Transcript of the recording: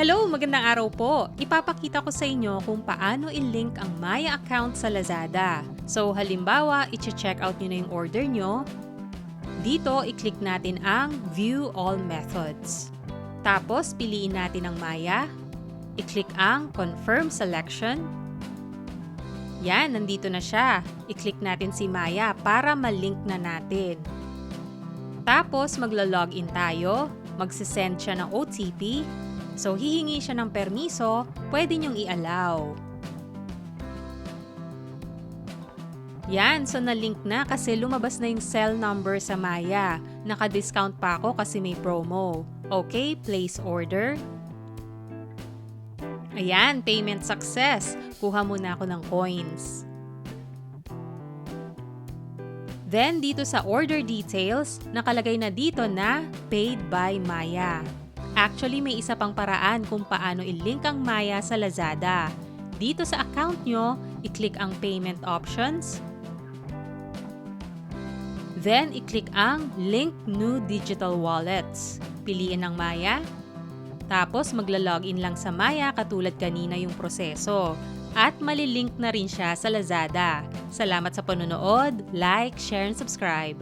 Hello, magandang araw po. Ipapakita ko sa inyo kung paano i-link ang Maya account sa Lazada. So halimbawa, i-check out nyo na yung order nyo. Dito, i-click natin ang View All Methods. Tapos, piliin natin ang Maya. I-click ang Confirm Selection. Yan, nandito na siya. I-click natin si Maya para ma-link na natin. Tapos, maglo-login tayo. Magsisend siya ng OTP. So, hihingi siya ng permiso, pwede niyong i-allow. Yan, so na-link na kasi lumabas na yung cell number sa Maya. Naka-discount pa ako kasi may promo. Okay, place order. Ayan, payment success. Kuha muna ako ng coins. Then, dito sa order details, nakalagay na dito na paid by Maya. Actually, may isa pang paraan kung paano i-link ang Maya sa Lazada. Dito sa account nyo, i-click ang payment options. Then, i-click ang Link New Digital Wallets. Piliin ang Maya. Tapos, magla-login lang sa Maya katulad kanina yung proseso. At malilink na rin siya sa Lazada. Salamat sa panonood, like, share, and subscribe.